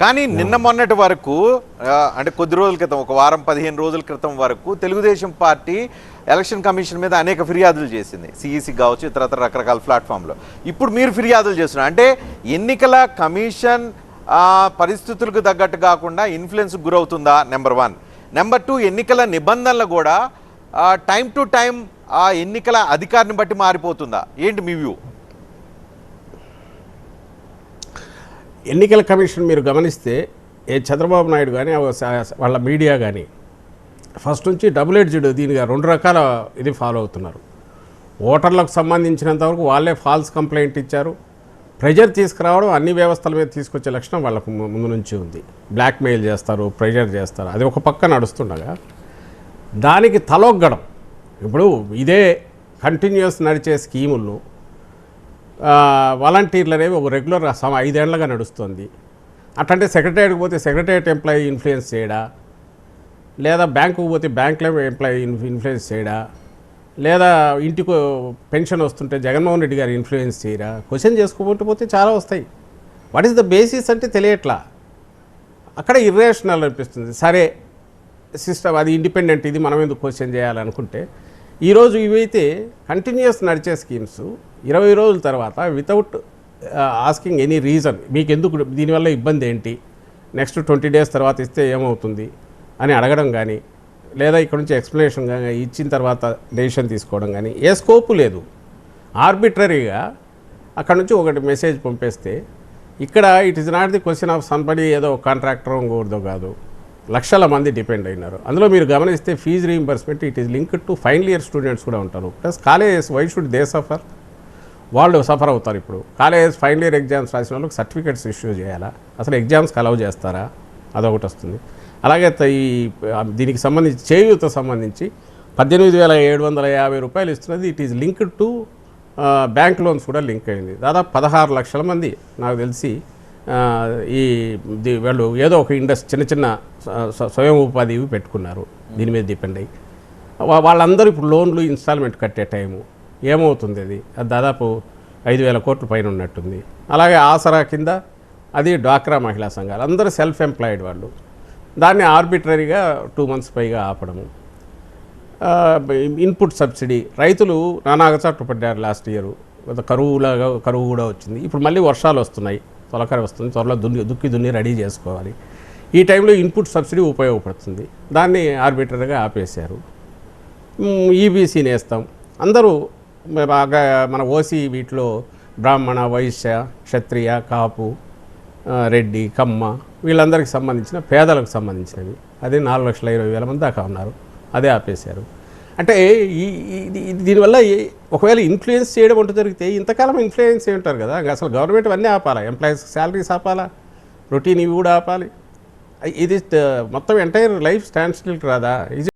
కానీ నిన్న మొన్నటి వరకు అంటే కొద్ది రోజుల క్రితం ఒక వారం పదిహేను రోజుల క్రితం వరకు తెలుగుదేశం పార్టీ ఎలక్షన్ కమిషన్ మీద అనేక ఫిర్యాదులు చేసింది. సిఈసి కావచ్చు ఇతరత్ర రకరకాల ప్లాట్ఫామ్లో. ఇప్పుడు మీరు ఫిర్యాదులు చేస్తున్నారు. అంటే ఎన్నికల కమిషన్ పరిస్థితులకు తగ్గట్టు కాకుండా ఇన్ఫ్లుయెన్స్ గురవుతుందా నెంబర్ వన్? నెంబర్ టూ ఎన్నికల నిబంధనలు కూడా టైం టు టైం ఆ ఎన్నికల అధికారిని బట్టి మారిపోతుందా? ఏంటి మీ వ్యూ? ఎన్నికల కమిషన్ మీరు గమనిస్తే ఏ చంద్రబాబు నాయుడు కానీ వాళ్ళ మీడియా కానీ ఫస్ట్ నుంచి డబుల్ ఎడ్జ్డ్ దీనిగా రెండు రకాల ఇది ఫాలో అవుతున్నారు. ఓటర్లకు సంబంధించినంతవరకు వాళ్ళే ఫాల్స్ కంప్లైంట్ ఇచ్చారు. ప్రెజర్ తీసుకురావడం అన్ని వ్యవస్థల మీద తీసుకొచ్చే లక్షణం వాళ్ళకు ముందు నుంచి ఉంది. బ్లాక్మెయిల్ చేస్తారు ప్రెజర్ చేస్తారు. అది ఒక పక్క నడుస్తుండగా దానికి తలొగ్గడం. ఇప్పుడు ఇదే కంటిన్యూస్ నడిచే స్కీములను ఆ, వాలంటీర్లు అనేవి ఒక రెగ్యులర్ సమ ఐదేళ్ళుగా నడుస్తుంది. అట్లాంటి సెక్రటరియట్కి పోతే సెక్రటరియట్ ఎంప్లాయీ ఇన్ఫ్లుయెన్స్ చేయడా? లేదా బ్యాంకుకు పోతే బ్యాంకులో ఎంప్లాయీ ఇన్ఫ్లుయెన్స్ చేయడా? లేదా ఇంటికి పెన్షన్ వస్తుంటే జగన్మోహన్ రెడ్డి గారు ఇన్ఫ్లుయెన్స్ చేయరా? క్వశ్చన్ చేసుకోబోతే పోతే చాలా వస్తాయి. వాట్ ఈస్ ద బేసిస్ అంటే తెలియట్లా. అక్కడ ఇర్రేషనల్ అనిపిస్తుంది. సరే సిస్టమ్ అది ఇండిపెండెంట్ ఇది మనం ఎందుకు క్వశ్చన్ చేయాలనుకుంటే ఈరోజు ఇవైతే కంటిన్యూస్ నడిచే స్కీమ్స్ ఇరవై రోజుల తర్వాత వితౌట్ ఆస్కింగ్ ఎనీ రీజన్ మీకు ఎందుకు దీనివల్ల ఇబ్బంది ఏంటి? నెక్స్ట్ ట్వంటీ డేస్ తర్వాత ఇస్తే ఏమవుతుంది? అని అడగడం కానీ లేదా ఇక్కడ నుంచి ఎక్స్ప్లెనేషన్ కానీ ఇచ్చిన తర్వాత డెసిషన్ తీసుకోవడం కానీ ఏ స్కోపు లేదు. ఆర్బిట్రరీగా అక్కడ నుంచి ఒకటి మెసేజ్ పంపేస్తే ఇక్కడ it is not the question of somebody ఏదో కాంట్రాక్టర్ ఇంకోటిదో కాదు లక్షల మంది డిపెండ్ అయినారు. అందులో మీరు గమనిస్తే fee reimbursement it is linked to final year students కూడా ఉంటారు. Plus colleges why should they suffer వాళ్ళు సఫర్ అవుతారు ఇప్పుడు. కాలేజ్ ఫైనల్ ఇయర్ ఎగ్జామ్స్ రాసిన వాళ్ళకి సర్టిఫికేట్స్ ఇష్యూ చేయాలా? అసలు ఎగ్జామ్స్కి అలౌ చేస్తారా? అదొకటి వస్తుంది. అలాగే ఈ దీనికి సంబంధించి చేయూత సంబంధించి పద్దెనిమిది వేల ఏడు వందల యాభై రూపాయలు ఇస్తున్నది. It is linked to bank loans కూడా లింక్ అయింది. దాదాపు పదహారు లక్షల మంది నాకు తెలిసి ఈ వాళ్ళు ఏదో ఒక ఇండస్ చిన్న చిన్న స్వయం ఉపాధి పెట్టుకున్నారు. దీని మీద డిపెండ్ అయ్యి. వాళ్ళందరూ ఇప్పుడు లోన్లు ఇన్స్టాల్మెంట్ కట్టే టైము. ఏమవుతుంది అది? అది దాదాపు ఐదు వేల కోట్ల పైన ఉన్నట్టుంది. అలాగే ఆసరా కింద అది డ్వాక్రా మహిళా సంఘాలు. అందరూ సెల్ఫ్ ఎంప్లాయిడ్ వాళ్ళు. దాన్ని ఆర్బిటరీగా టూ మంత్స్ పైగా ఆపడము. ఇన్పుట్ సబ్సిడీ రైతులు నానాగచాట్లు పడ్డారు లాస్ట్ ఇయర్ కరువులాగా కరువు కూడా వచ్చింది. ఇప్పుడు మళ్ళీ వర్షాలు వస్తున్నాయి. తొలకరి వస్తుంది. త్వరలో దున్ని దుక్కి దున్ని రెడీ చేసుకోవాలి. ఈ టైంలో ఇన్పుట్ సబ్సిడీ ఉపయోగపడుతుంది. దాన్ని ఆర్బిటరీగా ఆపేశారు. ఈబీసీని వేస్తాం. అందరూ బాగా మన ఓసీ వీటిలో బ్రాహ్మణ వైశ్య క్షత్రియ కాపు రెడ్డి కమ్మ వీళ్ళందరికీ సంబంధించిన పేదలకు సంబంధించినవి. అదే నాలుగు లక్షల ఇరవై వేల మంది దాకా ఉన్నారు. అదే ఆపేశారు. అంటే ఈ ఈ- దీనివల్ల ఒకవేళ ఇన్ఫ్లుయెన్స్ చేయడం అంటూ జరిగితే ఇంతకాలం ఇన్ఫ్లుయెన్స్ అయి ఉంటారు కదా? అసలు గవర్నమెంట్ అన్నీ ఆపాలా? ఎంప్లాయీస్ శాలరీస్ ఆపాలా? రొటీన్ ఇవి కూడా ఆపాలి? ఇది మొత్తం ఎంటైర్ లైఫ్ స్టాండ్ స్టిల్ రాదా ఇది